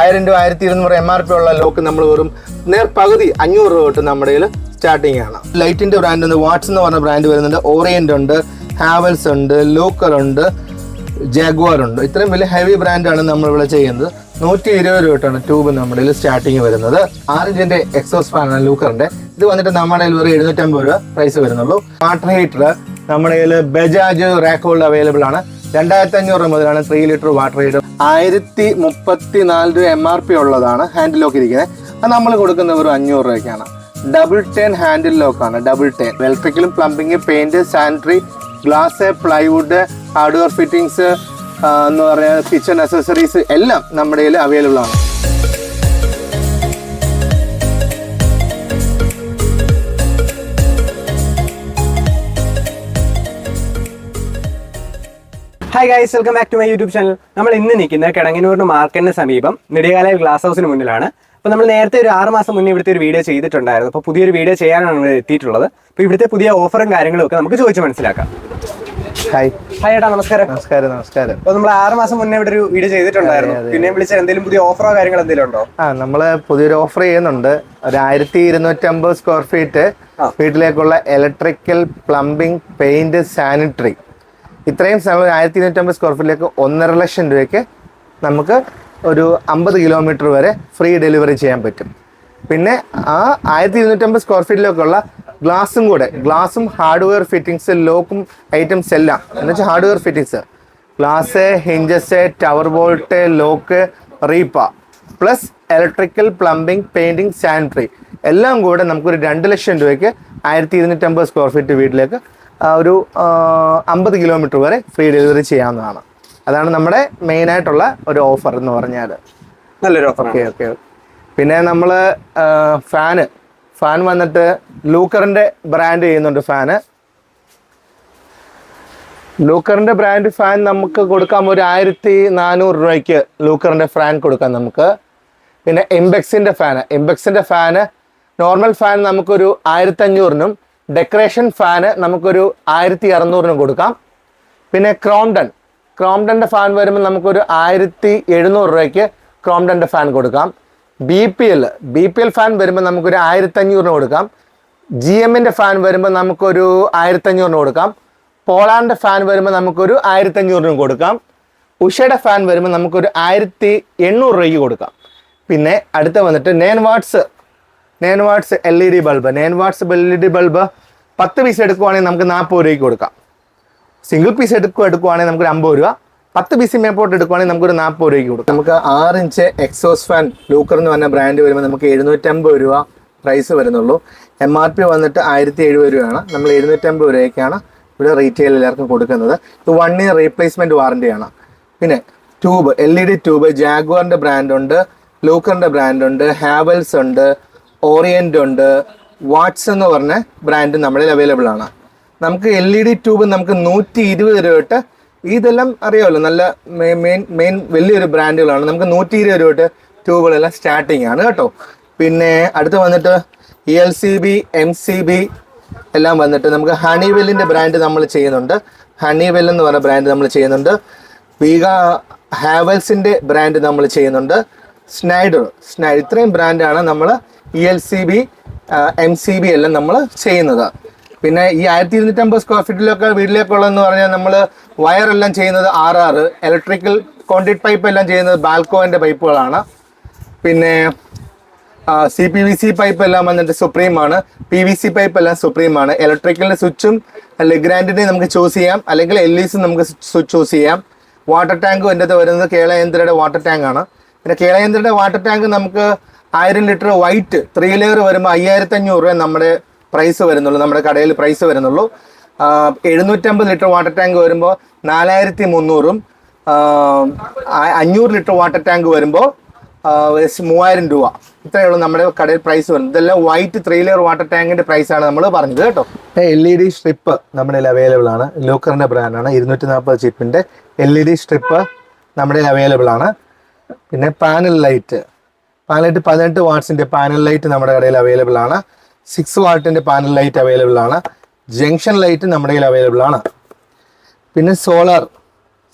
ആയിരം രൂപ ആയിരത്തി ഇരുന്നൂറ് എം ആർ പി ഉള്ള ലോക്ക് നമ്മൾ വെറും നേർ പകുതി അഞ്ഞൂറ് രൂപ തൊട്ട് നമ്മുടെ സ്റ്റാർട്ടിംഗ് ആണ്. ലൈറ്റിന്റെ ബ്രാൻഡ് ഉണ്ട് വാട്സ് എന്ന് പറഞ്ഞ ബ്രാൻഡ് വരുന്നുണ്ട്. ഓറിയന്റ് ഉണ്ട് ഹാവൽസ് ഉണ്ട് ലോക്കർ ഉണ്ട് ജാഗ്വാർ ഉണ്ട്. ഇത്രയും വലിയ ഹെവി ബ്രാൻഡാണ് നമ്മൾ ഇവിടെ ചെയ്യുന്നത്. നൂറ്റി ഇരുപത് രൂപ തൊട്ടാണ് ട്യൂബ് നമ്മുടെ സ്റ്റാർട്ടിങ് വരുന്നത്. ആറിഞ്ചിന്റെ എക്സോസ് ഫാനാണ് ലൂക്കറിന്റെ ഇത് വന്നിട്ട് നമ്മുടെ കയ്യിൽ വെറും എഴുന്നൂറ്റമ്പത് രൂപ പ്രൈസ് വരുന്നുള്ളൂ. വാട്ടർ ഹീറ്റർ നമ്മുടെ കയ്യിൽ ബജാജ് റാക്ക് അവൈലബിൾ ആണ്. രണ്ടായിരത്തി അഞ്ഞൂറ് രൂപ മുതലാണ് ത്രീ ലിറ്റർ വാട്ടർ ഹീറ്റർ ആയിരത്തി മുപ്പത്തി നാല് രൂപ എം ആർ പി ഉള്ളതാണ് ഹാൻഡിൽ ലോക്ക് ഇരിക്കുന്നത്. അത് നമ്മൾ കൊടുക്കുന്ന ഒരു അഞ്ഞൂറ് രൂപയ്ക്കാണ്. ഡബിൾ ടെൻ ഹാൻഡിൽ ലോക്കാണ് double ten ഇലക്ട്രിക്കലും plumbing paint sanitary glass plywood hardware fittings എന്ന് പറയുന്നത് കിച്ചൺ അക്സസറീസ് എല്ലാം നമ്മുടെ കയ്യിൽ അവൈലബിൾ ആണ്. Hi guys welcome back to my YouTube channel നമ്മൾ ഇന്ന് നിൽക്കുന്നത് കിടങ്ങനൂരിന് മാർക്കറ്റിന് സമീപം നെടിയകാലയിൽ ഗ്ലാസ് ഹൗസിന് മുന്നിലാണ്. അപ്പോൾ നമ്മൾ നേരത്തെ ഒരു ആറ് മാസം മുന്നേ ഇവിടുത്തെ ഒരു വീഡിയോ ചെയ്തിട്ടുണ്ടായിരുന്നു. അപ്പോൾ പുതിയൊരു വീഡിയോ ചെയ്യാനാണ് നമ്മൾ എത്തിയിട്ടുള്ളത്. അപ്പോൾ ഇവിടുത്തെ പുതിയ ഓഫറും കാര്യങ്ങളും ഒക്കെ നമുക്ക് ചോദിച്ച് മനസ്സിലാക്കാം. ഹായ് ഹായ് ഏട്ടാ നമസ്കാരം. നമസ്കാരം നമസ്കാരം. അപ്പോൾ നമ്മൾ ആറ് മാസം മുന്നേ ഇവിടെ ഒരു വീഡിയോ ചെയ്തിട്ടുണ്ടായിരുന്നു. പിന്നെ വിളിച്ച എന്തെങ്കിലും പുതിയ ഓഫറോ കാര്യങ്ങൾ എന്തെങ്കിലും ഉണ്ടോ? ആ നമ്മൾ പുതിയൊരു ഓഫർ ചെയ്യുന്നുണ്ട്. ഒരു ആയിരത്തി ഇരുന്നൂറ്റമ്പത് സ്ക്വയർ ഫീറ്റ്. വീട്ടിലേക്കുള്ള ഇലക്ട്രിക്കൽ പ്ലംബിംഗ് പെയിന്റ് സാനിറ്ററി ഇത്രയും സ്ഥലം ആയിരത്തി ഇരുന്നൂറ്റമ്പത് സ്ക്വയർ ഫീറ്റിലേക്ക് ഒന്നര ലക്ഷം രൂപയ്ക്ക് നമുക്ക് ഒരു അമ്പത് കിലോമീറ്റർ വരെ ഫ്രീ ഡെലിവറി ചെയ്യാൻ പറ്റും. പിന്നെ ആ ആയിരത്തി ഇരുന്നൂറ്റമ്പത് സ്ക്വയർ ഫീറ്റിലേക്കുള്ള ഗ്ലാസും കൂടെ ഗ്ലാസും ഹാർഡ്വെയർ ഫിറ്റിങ്സ് ലോക്കും ഐറ്റംസ് എല്ലാം. എന്ന് വെച്ചാൽ hardware fittings glass hinges tower bolt lock റീപ്പ plus electrical plumbing painting sanitary എല്ലാം കൂടെ നമുക്കൊരു രണ്ട് ലക്ഷം രൂപയ്ക്ക് ആയിരത്തി ഇരുന്നൂറ്റമ്പത് സ്ക്വയർ ഫീറ്റ് വീട്ടിലേക്ക് ഒരു അമ്പത് കിലോമീറ്റർ വരെ ഫ്രീ ഡെലിവറി ചെയ്യാവുന്നതാണ്. അതാണ് നമ്മുടെ മെയിൻ ആയിട്ടുള്ള ഒരു ഓഫർ എന്ന് പറഞ്ഞാൽ നല്ലൊരു ഓഫർ ഓക്കെ ഓക്കെ. പിന്നെ നമ്മൾ ഫാന്. ഫാൻ വന്നിട്ട് ലൂക്കറിന്റെ ബ്രാൻഡ് ചെയ്യുന്നുണ്ട് ഫാന്. ലൂക്കറിന്റെ ബ്രാൻഡ് ഫാൻ നമുക്ക് കൊടുക്കാം ഒരു ആയിരത്തി നാനൂറ് രൂപയ്ക്ക് ലൂക്കറിന്റെ ഫാൻ കൊടുക്കാം നമുക്ക്. പിന്നെ എംബെക്സിന്റെ ഫാന്. എംബെക്സിന്റെ ഫാന് നോർമൽ ഫാൻ നമുക്കൊരു ആയിരത്തി അഞ്ഞൂറിനും ഡെക്കറേഷൻ ഫാന് നമുക്കൊരു ആയിരത്തി അറുന്നൂറിന് കൊടുക്കാം. പിന്നെ ക്രോംഡൺ ക്രോംഡന്റെ ഫാൻ വരുമ്പോൾ നമുക്കൊരു ആയിരത്തി എഴുന്നൂറ് രൂപയ്ക്ക് ക്രോംഡന്റെ ഫാൻ കൊടുക്കാം. B P L B P L fan വരുമ്പോൾ നമുക്കൊരു ആയിരത്തി അഞ്ഞൂറിന് കൊടുക്കാം ജി എമ്മിന്റെ ഫാൻ വരുമ്പോൾ നമുക്കൊരു ആയിരത്തി അഞ്ഞൂറിന് കൊടുക്കാം. പോളാന്റെ ഫാൻ വരുമ്പോൾ നമുക്കൊരു ആയിരത്തി അഞ്ഞൂറിന് കൊടുക്കാം. ഉഷയുടെ ഫാൻ വരുമ്പോൾ നമുക്കൊരു ആയിരത്തി എണ്ണൂറ് രൂപയ്ക്ക് കൊടുക്കാം. പിന്നെ അടുത്ത വന്നിട്ട് nine watts nine watts L E D bulb nine watts L E D bulb പത്ത് പീസ് എടുക്കുവാണെങ്കിൽ നമുക്ക് നാൽപ്പത് രൂപയ്ക്ക് കൊടുക്കാം. സിംഗിൾ പീസ് എടുക്കുക എടുക്കുവാണെങ്കിൽ നമുക്ക് അമ്പത് രൂപ. പത്ത് പീസ് മേപ്പോട്ട് എടുക്കുവാണെങ്കിൽ നമുക്കൊരു നാൽപ്പത് രൂപയ്ക്ക് കൊടുക്കാം. നമുക്ക് ആറ് ഇഞ്ച് എക്സോസ് ഫാൻ ലൂക്കർ എന്ന് പറഞ്ഞ ബ്രാൻഡ് വരുമ്പോൾ നമുക്ക് എഴുന്നൂറ്റമ്പത് രൂപ പ്രൈസ് വരുന്നുള്ളൂ. എം ആർ പി വന്നിട്ട് ആയിരത്തി എഴുപത് രൂപയാണ്. നമ്മൾ എഴുന്നൂറ്റമ്പത് രൂപയ്ക്കാണ് ഇവിടെ റീറ്റെയിൽ എല്ലാവർക്കും കൊടുക്കുന്നത്. ഇത് വൺ ഇയർ റീപ്ലേസ്മെന്റ് വാറന്റിയാണ് പിന്നെ tube L E D tube ജാഗ്വാറിന്റെ ബ്രാൻഡുണ്ട് ലൂക്കറിന്റെ ബ്രാൻഡുണ്ട് ഹാവൽസ് ഉണ്ട് ഓറിയന്റ് ഉണ്ട് വാട്സ് എന്ന് പറഞ്ഞ ബ്രാൻഡ് നമ്മളിൽ അവൈലബിൾ ആണ്. നമുക്ക് എൽ ഇ ഡി ട്യൂബ് നമുക്ക് നൂറ്റി ഇരുപത് രൂപ തൊട്ട് ഇതെല്ലാം അറിയാമല്ലോ നല്ല മെയിൻ മെയിൻ വലിയൊരു ബ്രാൻഡുകളാണ് നമുക്ക് നൂറ്റി ഇരുപത് രൂപ തൊട്ട് ട്യൂബുകളെല്ലാം സ്റ്റാർട്ടിങ് ആണ് കേട്ടോ. പിന്നെ അടുത്ത് വന്നിട്ട് L C B M C B എല്ലാം വന്നിട്ട് നമുക്ക് ഹണിവെല്ലിന്റെ ബ്രാൻഡ് നമ്മൾ ചെയ്യുന്നുണ്ട്. ഹണിവെൽ എന്ന് പറഞ്ഞ ബ്രാൻഡ് നമ്മൾ ചെയ്യുന്നുണ്ട്. വീഗ ഹാവൽസിന്റെ ബ്രാൻഡ് നമ്മൾ ചെയ്യുന്നുണ്ട്. സ്നൈഡർ. സ്നൈഡർ ഇത്രയും ബ്രാൻഡാണ് നമ്മൾ E L C B M C B എല്ലാം നമ്മൾ ചെയ്യുന്നത്. പിന്നെ ഈ ആയിരത്തി ഇരുന്നൂറ്റമ്പത് സ്ക്വയർ ഫീറ്റിലൊക്കെ വീട്ടിലേക്കുള്ളതെന്ന് പറഞ്ഞാൽ നമ്മൾ വയറെല്ലാം ചെയ്യുന്നത് R R electrical concrete pipe എല്ലാം ചെയ്യുന്നത് ബാൽക്കോന്റെ പൈപ്പുകളാണ് പിന്നെ C P V C pipe എല്ലാം വന്നിട്ട് സുപ്രീമാണ് പി വി സി പൈപ്പ് എല്ലാം സുപ്രീമാണ് ഇലക്ട്രിക്കലിന്റെ സ്വിച്ചും ലെഗ്രാൻഡിനെ നമുക്ക് ചൂസ് ചെയ്യാം. അല്ലെങ്കിൽ എൽ ഇസും നമുക്ക് ചൂസ് ചെയ്യാം. വാട്ടർ ടാങ്കും എന്റെ വരുന്നത് കേളയന്ത്രയുടെ വാട്ടർ ടാങ്കാണ് പിന്നെ കേളയന്ത്രയുടെ വാട്ടർ ടാങ്ക് നമുക്ക് ആയിരം ലിറ്റർ വൈറ്റ് ത്രീ ലെയർ വരുമ്പോൾ അയ്യായിരത്തി അഞ്ഞൂറ് രൂപ നമ്മുടെ പ്രൈസ് വരുന്നുള്ളൂ. നമ്മുടെ കടയിൽ പ്രൈസ് വരുന്നുള്ളൂ. എഴുന്നൂറ്റമ്പത് ലിറ്റർ വാട്ടർ ടാങ്ക് വരുമ്പോൾ നാലായിരത്തി മുന്നൂറും അഞ്ഞൂറ് ലിറ്റർ വാട്ടർ ടാങ്ക് വരുമ്പോൾ മൂവായിരം രൂപ. ഇത്രയുള്ള നമ്മുടെ കടയിൽ പ്രൈസ് വരുന്നത്. ഇതെല്ലാം വൈറ്റ് ത്രീ ലെയർ വാട്ടർ ടാങ്കിന്റെ ആണ് നമ്മൾ പറഞ്ഞത് കേട്ടോ. എൽ ഇ ഡി സ്ട്രിപ്പ് നമ്മുടെ അവൈലബിൾ ആണ്. ലൂക്കറിന്റെ ബ്രാൻഡാണ് ഇരുന്നൂറ്റി നാൽപ്പത് ചിപ്പിന്റെ എൽ ഇ ഡി സ്ട്രിപ്പ് നമ്മുടെ അവൈലബിൾ ആണ്. പിന്നെ പാനൽ ലൈറ്റ് പാനൽ ലൈറ്റ് പതിനെട്ട് വാട്ട്സിന്റെ പാനൽ ലൈറ്റ് നമ്മുടെ കടയിൽ അവൈലബിൾ ആണ്. സിക്സ് വാട്ടിന്റെ പാനൽ ലൈറ്റ് അവൈലബിൾ ആണ്. ജംഗ്ഷൻ ലൈറ്റ് നമ്മുടെ കയ്യിൽ അവൈലബിൾ ആണ്. പിന്നെ solar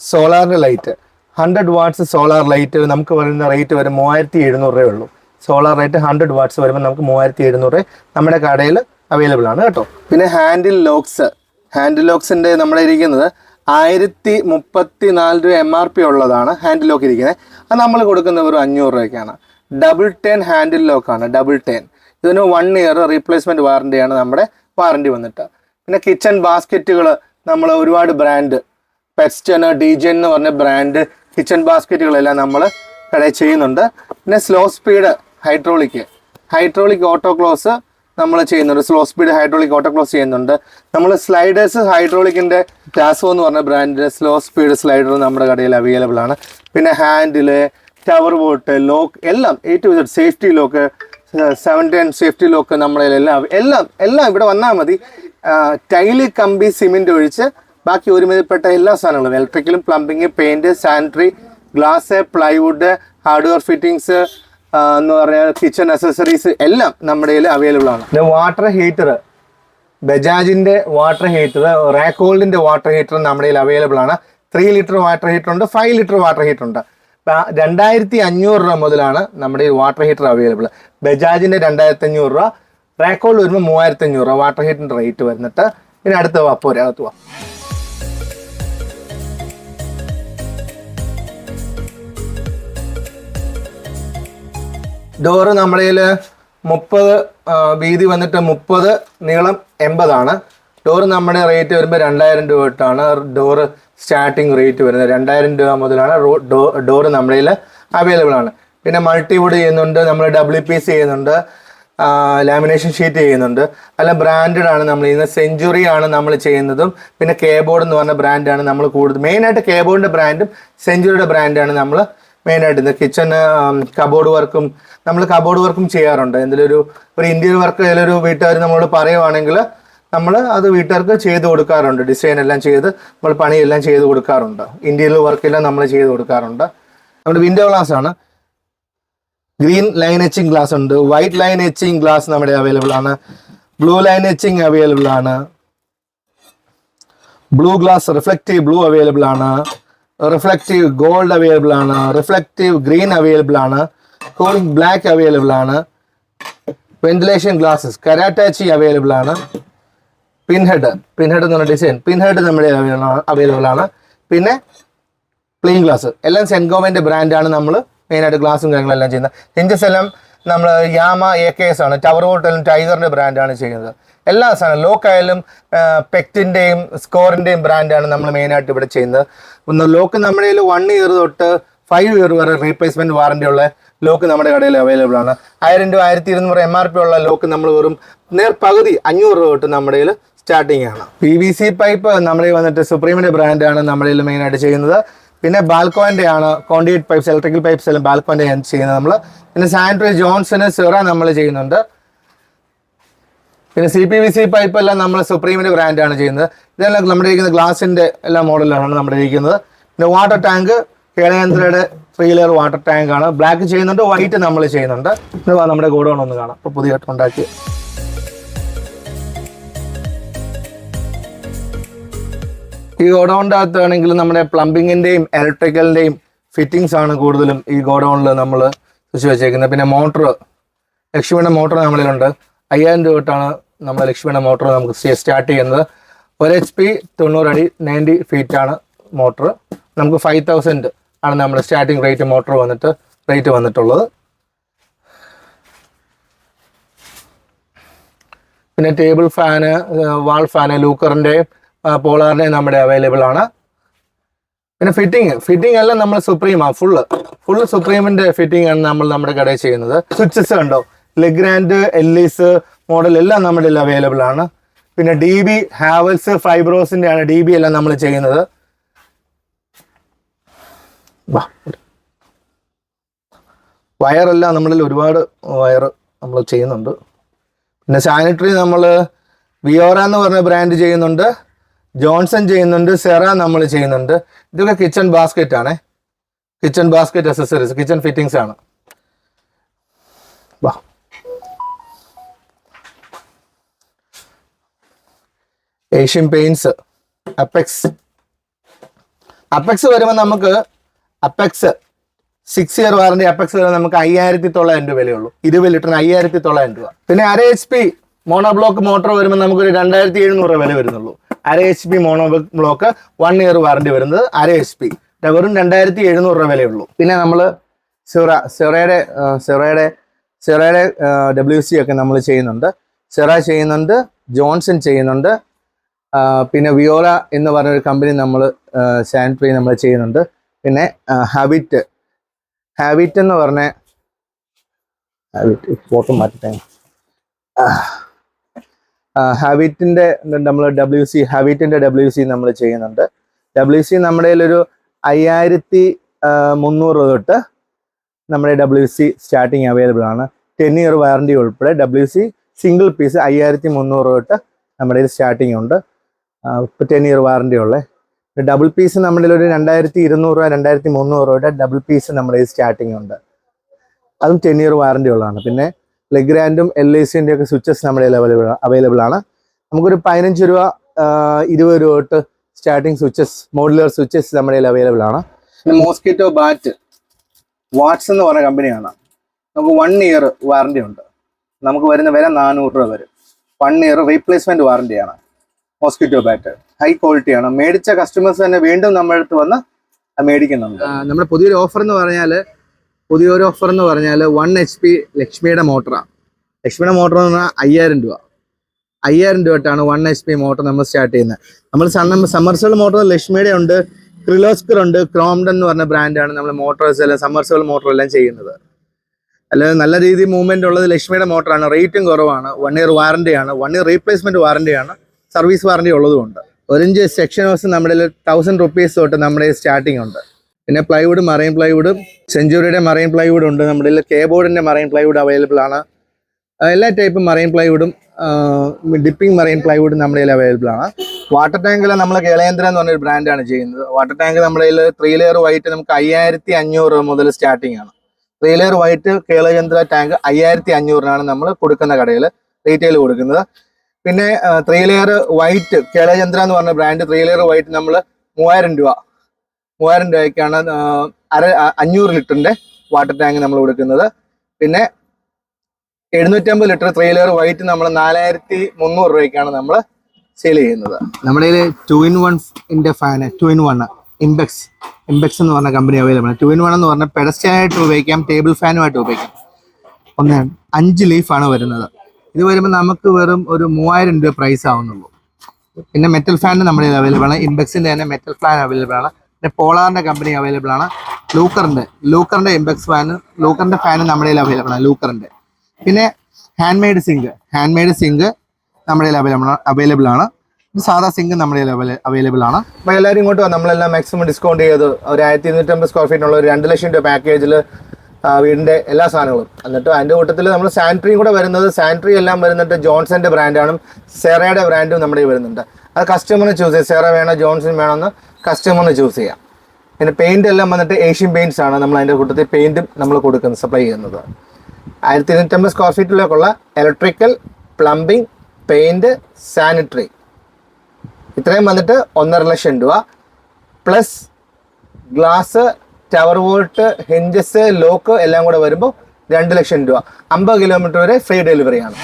സോളാറിന്റെ light hundred watts solar light നമുക്ക് വരുന്ന റേറ്റ് വരും മൂവായിരത്തി എഴുന്നൂറ് രൂപയേ ഉള്ളൂ. സോളാർ ലൈറ്റ് ഹൺഡ്രഡ് വാട്ട്സ് വരുമ്പോൾ നമുക്ക് മൂവായിരത്തി എഴുന്നൂറ് നമ്മുടെ കടയിൽ അവൈലബിൾ ആണ് കേട്ടോ. പിന്നെ ഹാൻഡിൽ ലോക്സ് ഹാൻഡിൽ ലോക്സിന്റെ നമ്മുടെ ഇരിക്കുന്നത് ആയിരത്തി മുപ്പത്തി നാല് രൂപ എം ആർ പി ഉള്ളതാണ് ഹാൻഡിൽ ലോക്ക് ഇരിക്കുന്നത്. അത് നമ്മൾ കൊടുക്കുന്ന ഒരു അഞ്ഞൂറ് രൂപയ്ക്കാണ്. ഡബിൾ ടെൻ ഹാൻഡിൽ ലോക്കാണ് ഡബിൾ ടെൻ ഇതിന് വൺ ഇയർ റീപ്ലേസ്മെന്റ് വാറണ്ടിയാണ് നമ്മുടെ വാറണ്ടി വന്നിട്ട്. പിന്നെ കിച്ചൺ ബാസ്ക്കറ്റുകൾ നമ്മൾ ഒരുപാട് ബ്രാൻഡ് പെസ്റ്റന് ഡിജെൻ എന്ന് പറഞ്ഞ ബ്രാൻഡ് കിച്ചൺ ബാസ്ക്കറ്റുകളെല്ലാം നമ്മൾ കടയിൽ ചെയ്യുന്നുണ്ട്. പിന്നെ slow speed hydraulic hydraulic auto close നമ്മൾ ചെയ്യുന്നുണ്ട്. Slow speed hydraulic auto close ചെയ്യുന്നുണ്ട് നമ്മൾ സ്ലൈഡേഴ്സ് ഹൈഡ്രോളിക്കിന്റെ ടാസോ എന്ന് പറഞ്ഞ ബ്രാൻഡിന്റെ സ്ലോ സ്പീഡ് സ്ലൈഡർ നമ്മുടെ കടയിൽ അവൈലബിൾ ആണ്. പിന്നെ ഹാൻഡിൽ ടവർ ബോട്ട് ലോക്ക് എല്ലാം A to Z safety lock seven ten safety lock നമ്മുടെ എല്ലാം എല്ലാം ഇവിടെ വന്നാൽ മതി. ടൈൽ കമ്പി സിമെന്റ് ഒഴിച്ച് ബാക്കി ഒരുമിതപ്പെട്ട എല്ലാ സാധനങ്ങളും. ഇലക്ട്രിക്കലും plumbing paint sanitary glass plywood hardware fittings എന്ന് പറഞ്ഞാൽ കിച്ചൺ അസസറീസ് എല്ലാം നമ്മുടെ കയ്യിൽ അവൈലബിൾ ആണ്. പിന്നെ വാട്ടർ ഹീറ്റർ ബജാജിന്റെ വാട്ടർ ഹീറ്റർ റാക്കോൾഡിന്റെ വാട്ടർ ഹീറ്റർ നമ്മുടെ കയ്യിൽ അവൈലബിൾ ആണ്. ത്രീ ലിറ്റർ വാട്ടർ ഹീറ്റർ ഉണ്ട് ഫൈവ് ലിറ്റർ വാട്ടർ ഹീറ്റർ ഉണ്ട്. രണ്ടായിരത്തി അഞ്ഞൂറ് രൂപ മുതലാണ് നമ്മുടെ ഈ വാട്ടർ ഹീറ്റർ അവൈലബിൾ ബജാജിന്റെ രണ്ടായിരത്തി അഞ്ഞൂറ് രൂപ റാക്കോൾഡ് വരുമ്പോൾ മൂവായിരത്തി അഞ്ഞൂറ് രൂപ വാട്ടർ ഹീറ്ററിന്റെ റേറ്റ് വരുന്നിട്ട്. പിന്നെ അടുത്ത വാ പോരെ അകത്ത് ഡോറ് നമ്മുടെ കയ്യിൽ മുപ്പത് വീതി വന്നിട്ട് മുപ്പത് നീളം എൺപതാണ്. ഡോറ് നമ്മുടെ റേറ്റ് വരുമ്പോൾ രണ്ടായിരം രൂപ തൊട്ടാണ് ഡോറ് സ്റ്റാർട്ടിങ് റേറ്റ് വരുന്നത്. രണ്ടായിരം രൂപ മുതലാണ് ഡോറ് നമ്മുടെ അവൈലബിൾ ആണ്. പിന്നെ മൾട്ടിവുഡ് ചെയ്യുന്നുണ്ട് നമ്മൾ ഡബ്ല്യു പി സി ചെയ്യുന്നുണ്ട് ലാമിനേഷൻ ഷീറ്റ് ചെയ്യുന്നുണ്ട്. അല്ല ബ്രാൻഡഡ് ആണ് നമ്മൾ ചെയ്യുന്നത്. സെഞ്ചുറി ആണ് നമ്മൾ ചെയ്യുന്നതും. പിന്നെ കേബോർഡ് എന്ന് പറഞ്ഞ ബ്രാൻഡാണ് നമ്മൾ കൂടുതൽ മെയിനായിട്ട് കേബോർഡിന്റെ ബ്രാൻഡും സെഞ്ചുറിയുടെ ബ്രാൻഡാണ് നമ്മൾ മെയിനായിട്ട് ഇത് കിച്ചൺ കബോർഡ് വർക്കും നമ്മൾ കബോർഡ് വർക്കും ചെയ്യാറുണ്ട്. എന്തെങ്കിലും ഒരു ഇന്ത്യൻ വർക്ക് ഏതൊരു വീട്ടുകാർ നമ്മളോട് പറയുവാണെങ്കിൽ നമ്മൾ അത് വീട്ടുകാർക്ക് ചെയ്ത് കൊടുക്കാറുണ്ട്. ഡിസൈൻ എല്ലാം ചെയ്ത് നമ്മൾ പണിയെല്ലാം ചെയ്ത് കൊടുക്കാറുണ്ട്. ഇന്ത്യയിൽ വർക്കെല്ലാം നമ്മൾ ചെയ്ത് കൊടുക്കാറുണ്ട്. നമ്മുടെ വിൻഡോ ഗ്ലാസ് ആണ്. ഗ്രീൻ ലൈൻ എച്ചിങ് ഗ്ലാസ് ഉണ്ട്. വൈറ്റ് ലൈൻ എച്ചിങ് ഗ്ലാസ് നമ്മുടെ അവൈലബിൾ ആണ്. ബ്ലൂ ലൈൻ എച്ചിങ് അവൈലബിൾ ആണ്. Blue glass reflective blue available ആണ്. റിഫ്ലക്റ്റീവ് ഗോൾഡ് അവൈലബിൾ ആണ് റിഫ്ലക്റ്റീവ് ഗ്രീൻ അവൈലബിൾ ആണ് കൂളിംഗ് ബ്ലാക്ക് അവൈലബിൾ ആണ് വെന്റിലേഷൻ ഗ്ലാസ്സസ് കരാറ്റാച്ചി അവൈലബിൾ ആണ് പിൻഹെഡ് പിൻഹെഡ് എന്ന് പറഞ്ഞ ഡിസൈൻ പിൻഹെഡ് നമ്മുടെ അവൈലബിൾ ആണ് പിന്നെ പ്ലെയിൻ ഗ്ലാസ് എല്ലാം സെൻഗോമന്റെ ബ്രാൻഡാണ് നമ്മൾ മെയിനായിട്ട് ഗ്ലാസും കാര്യങ്ങളെല്ലാം ചെയ്യുന്നത്. ഹിഞ്ചസ് എല്ലാം നമ്മൾ യാമ എ കെ എസ് ആണ് ടവർ ഹോട്ടലും ടൈഗറിന്റെ ബ്രാൻഡാണ് ചെയ്യുന്നത്. എല്ലാ സാധനം ലോക്കായാലും പെക്റ്റിന്റെയും സ്കോറിന്റെയും ബ്രാൻഡാണ് നമ്മൾ മെയിനായിട്ട് ഇവിടെ ചെയ്യുന്നത്. ഒന്ന് ലോക്ക് നമ്മുടെ കയ്യിൽ വൺ ഇയർ തൊട്ട് ഫൈവ് ഇയർ വരെ റീപ്ലേസ്മെന്റ് വാറണ്ടി ഉള്ള ലോക്ക് നമ്മുടെ കടയിൽ അവൈലബിൾ ആണ്. ആയിരം രൂപ ആയിരത്തി ഇരുന്നൂറ് എം ആർ പി ഉള്ള ലോക്ക് നമ്മൾ വെറും നേർ പകുതി അഞ്ഞൂറ് രൂപ തൊട്ട് നമ്മുടെ കയ്യിൽ സ്റ്റാർട്ടിങ് ആണ്. പി വി സി പൈപ്പ് നമ്മുടെ വന്നിട്ട് സുപ്രീമിന്റെ ബ്രാൻഡാണ് നമ്മുടെ കയ്യിൽ മെയിൻ ആയിട്ട് ചെയ്യുന്നത്. പിന്നെ ബാൽക്കോന്റെ ആണ് കോണ്ടിയേറ്റ് പൈപ്പ്സ് ഇലക്ട്രിക്കൽ പൈപ്പ്സ് എല്ലാം ബാൽക്കോന്റെ ചെയ്യുന്നത് നമ്മൾ പിന്നെ സാനിറ്ററി ജോൺസന് സിറ നമ്മൾ ചെയ്യുന്നുണ്ട്. പിന്നെ C P V C pipe എല്ലാം നമ്മൾ സുപ്രീമിന്റെ ബ്രാൻഡാണ് ചെയ്യുന്നത്. ഇതെല്ലാം നമ്മുടെ ഇരിക്കുന്ന ഗ്ലാസിന്റെ എല്ലാ മോഡലാണ് നമ്മുടെ ഇരിക്കുന്നത്. പിന്നെ വാട്ടർ ടാങ്ക് കേളയന്ത്രയുടെ ത്രീ ലെയർ വാട്ടർ ടാങ്ക് ആണ്. ബ്ലാക്ക് ചെയ്യുന്നുണ്ട് വൈറ്റ് നമ്മൾ ചെയ്യുന്നുണ്ട്. ഇത് നമ്മുടെ ഗോഡൗൺ ഒന്ന് കാണാം. ഇപ്പോൾ പുതിയതായിട്ട് ഉണ്ടാക്കി ഈ ഗോഡൗണിന്റെ അകത്താണെങ്കിൽ നമ്മുടെ പ്ലംബിങ്ങിന്റെയും ഇലക്ട്രിക്കലിന്റെയും ഫിറ്റിങ്സ് ആണ് കൂടുതലും ഈ ഗോഡൗണിൽ നമ്മൾ വെച്ച് വെച്ചേക്കുന്നത്. പിന്നെ മോട്ടർ ലക്ഷ്മിയുടെ മോട്ടർ നമ്മളിലുണ്ട്. അയ്യായിരം രൂപ തൊട്ടാണ് നമ്മൾ ലക്ഷ്മിയുടെ മോട്ടർ നമുക്ക് സ്റ്റാർട്ട് ചെയ്യുന്നത്. ഒരു എച്ച് പി തൊണ്ണൂറ് അടി നയന്റി ഫീറ്റ് ആണ് മോട്ടർ. നമുക്ക് ഫൈവ് തൗസൻഡ് ആണ് നമ്മുടെ സ്റ്റാർട്ടിംഗ് റേറ്റ് മോട്ടറ് വന്നിട്ട് റേറ്റ് വന്നിട്ടുള്ളത്. പിന്നെ ടേബിൾ ഫാന് വാൾ ഫാന് ലൂക്കറിന്റെ പോളാറിന്റെ നമ്മുടെ അവൈലബിൾ ആണ്. പിന്നെ ഫിറ്റിംഗ് ഫിറ്റിംഗ് എല്ലാം നമ്മൾ സുപ്രീമാണ് ഫുള്ള് ഫുള്ള് സുപ്രീമിന്റെ ഫിറ്റിംഗ് ആണ് നമ്മൾ നമ്മുടെ കടയിൽ ചെയ്യുന്നത്. സ്വിച്ചസ് ഉണ്ടോ ലെഗ്രാൻഡ് എല്ലിസ് മോഡൽ എല്ലാം നമ്മുടെ അവൈലബിൾ ആണ്. പിന്നെ ഡി ബി ഹാവൽസ് ഫൈബ്രോസിന്റെ ആണ് ഡി ബി എല്ലാം നമ്മൾ ചെയ്യുന്നത്. വയറെല്ലാം നമ്മളിൽ ഒരുപാട് വയർ നമ്മൾ ചെയ്യുന്നുണ്ട്. പിന്നെ സാനിറ്ററി നമ്മൾ വിയോറ എന്ന് പറഞ്ഞ ബ്രാൻഡ് ചെയ്യുന്നുണ്ട്. ജോൺസൺ ചെയ്യുന്നുണ്ട്. സെറ നമ്മൾ ചെയ്യുന്നുണ്ട്. ഇതൊക്കെ കിച്ചൺ ബാസ്ക്കറ്റ് ആണ്. Kitchen basket accessories kitchen fittings ആണ്. വാ. ഏഷ്യൻ പെയിൻസ് അപ്പെക്സ് അപ്പെക്സ് വരുമ്പോൾ നമുക്ക് Apex six year warranty Apex വരുമ്പോൾ നമുക്ക് അയ്യായിരത്തി തൊള്ളായിരം രൂപ വിലയുള്ളൂ. ഇരുപത് ലിറ്ററിന് അയ്യായിരത്തി തൊള്ളായിരം രൂപ. പിന്നെ അര H P mono block motor വരുമ്പോൾ നമുക്കൊരു രണ്ടായിരത്തി എഴുന്നൂറ് വില വരുന്നുള്ളൂ. അര H P mono block one year warranty വരുന്നത് അര എച്ച് പി വെറും രണ്ടായിരത്തി എഴുന്നൂറ് രൂപ വിലയുള്ളൂ. പിന്നെ നമ്മൾ സിറ സിറയുടെ സിറയുടെ സിറയുടെ ഡബ്ല്യു സി ഒക്കെ നമ്മൾ ചെയ്യുന്നുണ്ട്. സിറ ചെയ്യുന്നുണ്ട് ജോൺസൺ ചെയ്യുന്നുണ്ട്. പിന്നെ വിയോല എന്ന് പറഞ്ഞൊരു കമ്പനി നമ്മൾ സാനിറ്ററി നമ്മൾ ചെയ്യുന്നുണ്ട്. പിന്നെ ഹാബിറ്റ് ഹാബിറ്റ് എന്ന് പറഞ്ഞ ഹാബിറ്റ് ഫോട്ടോ മാറ്റട്ടെ. ഹാബിറ്റിന്റെ നമ്മൾ ഡബ്ല്യു സി ഹാബിറ്റിന്റെ ഡബ്ല്യു സി നമ്മൾ ചെയ്യുന്നുണ്ട്. ഡബ്ല്യു സി നമ്മുടെ ഒരു അയ്യായിരത്തി മുന്നൂറ് തൊട്ട് നമ്മുടെ ഡബ്ല്യു സി സ്റ്റാർട്ടിങ് അവൈലബിൾ ആണ്. ടെൻ ഇയർ വാറണ്ടി ഉൾപ്പെടെ ഡബ്ല്യു സി സിംഗിൾ പീസ് അയ്യായിരത്തി മുന്നൂറ് തൊട്ട് നമ്മുടെ സ്റ്റാർട്ടിങ് ഉണ്ട്. ഇപ്പോൾ ടെൻ ഇയർ വാറണ്ടി ഉള്ളത് ഡബിൾ പീസ് നമ്മുടെ ഒരു രണ്ടായിരത്തി ഇരുന്നൂറ് രൂപ രണ്ടായിരത്തി മുന്നൂറ് രൂപയുടെ ഡബിൾ പീസ് നമ്മുടെ സ്റ്റാർട്ടിംഗ് സ്റ്റാർട്ടിങ് ഉണ്ട്. അതും ടെൻ ഇയർ വാറണ്ടി ഉള്ളതാണ്. പിന്നെ ലെഗ്രാൻഡും എൽ ഐ സിന്റെ ഒക്കെ സ്വിച്ചസ് നമ്മുടെ അവൈലബിൾ അവൈലബിൾ ആണ്. നമുക്കൊരു പതിനഞ്ച് രൂപ ഇരുപത് രൂപ തൊട്ട് സ്റ്റാർട്ടിങ് സ്വിച്ചസ് മോഡുലർ സ്വിച്ചസ് നമ്മുടെ കയ്യിൽ അവൈലബിൾ ആണ്. പിന്നെ മോസ്കിറ്റോ ബാറ്റ് വാട്സ് എന്ന് പറഞ്ഞ കമ്പനിയാണ് നമുക്ക് വൺ ഇയർ വാറണ്ടി ഉണ്ട്. നമുക്ക് വരുന്ന വില നാനൂറ് രൂപ വരും. വൺ ഇയർ റീപ്ലേസ്മെന്റ് വാറണ്ടിയാണ് മോസ്കിറ്റോ ബാറ്റ് ഹൈ ക്വാളിറ്റിയാണ് മേടിച്ച കസ്റ്റമേഴ്സ് തന്നെ വീണ്ടും നമ്മുടെ അടുത്ത് വന്ന് മേടിക്കുന്നുണ്ട്. നമ്മുടെ പുതിയൊരു ഓഫർ എന്ന് പറഞ്ഞാൽ പുതിയൊരു ഓഫർ എന്ന് പറഞ്ഞാൽ വൺ എച്ച് പി ലക്ഷ്മിയുടെ മോട്ടറാണ് ലക്ഷ്മിയുടെ മോട്ടർ എന്ന് പറഞ്ഞാൽ അയ്യായിരം രൂപ. അയ്യായിരം രൂപ തൊട്ടാണ് വൺ എച്ച് പി മോട്ടർ നമ്മൾ സ്റ്റാർട്ട് ചെയ്യുന്നത്. നമ്മൾ സണ്ണ സമ്മർസൽ മോട്ടർ ലക്ഷ്മിയുടെ ഉണ്ട് ക്രിലോസ്കർ ഉണ്ട് ക്രോംഡൻ എന്ന് പറഞ്ഞ ബ്രാൻഡാണ് നമ്മൾ മോട്ടോഴ്സ് എല്ലാം സമ്മർസബിൾ മോട്ടർ എല്ലാം ചെയ്യുന്നത്. അല്ലാതെ നല്ല രീതിയിൽ മൂവ്മെന്റ് ഉള്ളത് ലക്ഷ്മിയുടെ മോട്ടറാണ്. റേറ്റും കുറവാണ്. വൺ ഇയർ വാറണ്ടിയാണ് വൺ ഇയർ റീപ്ലേസ്മെന്റ് വാറണ്ടിയാണ് സർവീസ് വാറണ്ടി ഉള്ളതുകൊണ്ട്. ഒരഞ്ച് സെക്ഷൻ ഹൗസ് നമ്മുടെ തൗസൻഡ് റുപ്പീസ് തൊട്ട് നമ്മുടെ സ്റ്റാർട്ടിംഗ് ഉണ്ട്. പിന്നെ പ്ലൈവുഡ് മറൈൻ പ്ലൈവുഡും സെഞ്ചുറിയുടെ മറൈൻ പ്ലൈവുഡ് ഉണ്ട്. നമ്മുടെ കേബോർഡിന്റെ മറൈൻ പ്ലൈവുഡ് അവൈലബിൾ ആണ്. എല്ലാ ടൈപ്പ് മറൈൻ പ്ലൈവുഡും ഡിപ്പിംഗ് മറൈൻ പ്ലൈവുഡും നമ്മുടെ അവൈലബിൾ ആണ്. വാട്ടർ ടാങ്കിൽ നമ്മൾ കേളേന്ദ്ര എന്ന് പറഞ്ഞൊരു ബ്രാൻഡാണ് ചെയ്യുന്നത്. വാട്ടർ ടാങ്ക് നമ്മുടെ കയ്യിൽ ത്രീ ലെയർ വൈറ്റ് നമുക്ക് അയ്യായിരത്തി അഞ്ഞൂറ് രൂപ മുതൽ സ്റ്റാർട്ടിംഗ് ആണ്. Three layer white Kelachandra tank അയ്യായിരത്തി അഞ്ഞൂറിനാണ് നമ്മൾ കൊടുക്കുന്ന കടയിൽ റീറ്റെയിൽ കൊടുക്കുന്നത്. പിന്നെ ത്രീ ലെയർ വൈറ്റ് കേളചന്ദ്ര എന്ന് പറഞ്ഞ ബ്രാൻഡ് ത്രീ ലെയർ വൈറ്റ് നമ്മൾ മൂവായിരം രൂപ. മൂവായിരം രൂപയ്ക്കാണ് അര അഞ്ഞൂറ് ലിറ്ററിന്റെ വാട്ടർ ടാങ്ക് നമ്മൾ കൊടുക്കുന്നത്. പിന്നെ എഴുന്നൂറ്റമ്പത് ലിറ്റർ ത്രീ ലെയർ വൈറ്റ് നമ്മൾ നാലായിരത്തി മുന്നൂറ് രൂപയ്ക്കാണ് നമ്മൾ സെയിൽ ചെയ്യുന്നത്. നമ്മുടെ ടു ഇൻ വൺ ഇന്റെ fan two in one Impex Impex എന്ന് പറഞ്ഞ കമ്പനി അവൈലബിൾ ആണ്. ടു ഇൻ വൺ എന്ന് പറഞ്ഞാൽ പെഡസ്റ്റായിട്ട് ഉപയോഗിക്കാം ടേബിൾ ഫാനുമായിട്ട് ഉപയോഗിക്കാം. ഒന്ന് അഞ്ച് ലീഫാണ് വരുന്നത്. ഇത് വരുമ്പോൾ നമുക്ക് വെറും ഒരു മൂവായിരം രൂപ പ്രൈസ് ആവുന്നുള്ളൂ. പിന്നെ മെറ്റൽ ഫാൻ നമ്മുടെ അവൈലബിൾ ആണ്. ഇൻബെക്സിന്റെ തന്നെ മെറ്റൽ ഫാൻ അവൈലബിൾ ആണ്. പിന്നെ പോളാറിന്റെ കമ്പനി അവൈലബിൾ ആണ്. ലൂക്കറിന്റെ ലൂക്കറിന്റെ ഇംബെക്സ് ഫാൻ ലൂക്കറിന്റെ ഫാൻ നമ്മുടെ അവൈലബിൾ ആണ് ലൂക്കറിന്റെ പിന്നെ hand made sink hand made sink നമ്മുടെ അവൈലബിൾ അവൈലബിൾ ആണ്. ഇത് സാധാ സിങ്ക് നമ്മുടെ അവൈലബിൾ ആണ്. അപ്പോൾ എല്ലാവരും ഇങ്ങോട്ട്. നമ്മളെല്ലാം മാക്സിമം ഡിസ്കൗണ്ട് ചെയ്ത് ഒരു ആയിരത്തി ഇരുന്നൂറ്റമ്പത് സ്ക്വയർ ഫീറ്റിനുള്ള ഒരു രണ്ട് ലക്ഷം രൂപ പാക്കേജിൽ വീടിന്റെ എല്ലാ സാധനങ്ങളും. എന്നിട്ട് അതിന്റെ കൂട്ടത്തിൽ നമ്മൾ സാനിറ്ററിയും കൂടെ വരുന്നത് സാനിറ്ററി എല്ലാം വരുന്നുണ്ട് ജോൺസന്റെ ബ്രാൻഡാണ് സെറയുടെ ബ്രാൻഡും നമ്മുടെ വരുന്നുണ്ട്. അത് കസ്റ്റമറിന് ചൂസ് ചെയ്യാം. സെറ വേണോ ജോൺസൺ വേണമെന്ന് കസ്റ്റമറിന് ചൂസ് ചെയ്യാം. പിന്നെ പെയിന്റ് എല്ലാം വന്നിട്ട് ഏഷ്യൻ പെയിന്റ്സ് ആണ് നമ്മൾ അതിന്റെ കൂട്ടത്തിൽ പെയിന്റും നമ്മൾ കൊടുക്കുന്നത് സപ്ലൈ ചെയ്യുന്നത്. ആയിരത്തി ഇരുന്നൂറ്റമ്പത് സ്ക്വയർ ഫീറ്റിലേക്കുള്ള ഇലക്ട്രിക്കൽ പ്ലംബിംഗ് പെയിന്റ് സാനിറ്ററി ഇത്രയും വന്നിട്ട് ഒന്നര ലക്ഷം രൂപ. Plus glass tower bolt hinges lock എല്ലാം കൂടെ വരുമ്പോൾ രണ്ട് ലക്ഷം രൂപ. അമ്പത് കിലോമീറ്റർ വരെ ഫ്രീ ഡെലിവറിയാണ്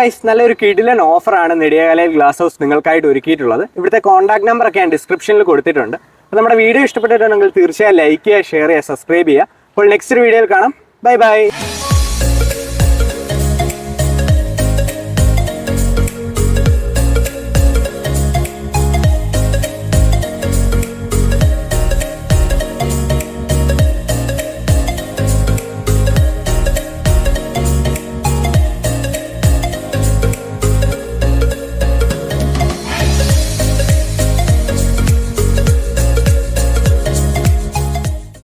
ഗൈസ് നല്ലൊരു കിടിലൻ ഓഫറാണ് നെടിയകാലയിൽ ഗ്ലാസ് ഹൗസ് നിങ്ങൾക്കായിട്ട് ഒരുക്കിയിട്ടുള്ളത്. ഇവിടുത്തെ കോൺടാക്ട് നമ്പർ ഒക്കെ ഞാൻ ഡിസ്ക്രിപ്ഷനിൽ കൊടുത്തിട്ടുണ്ട്. അപ്പോൾ നമ്മുടെ വീഡിയോ ഇഷ്ടപ്പെട്ടിട്ടുണ്ടെങ്കിൽ തീർച്ചയായും ലൈക്ക് ചെയ്യുക ഷെയർ ചെയ്യുക സബ്സ്ക്രൈബ് ചെയ്യുക. അപ്പോൾ നെക്സ്റ്റ് വീഡിയോയിൽ കാണാം. Bye bye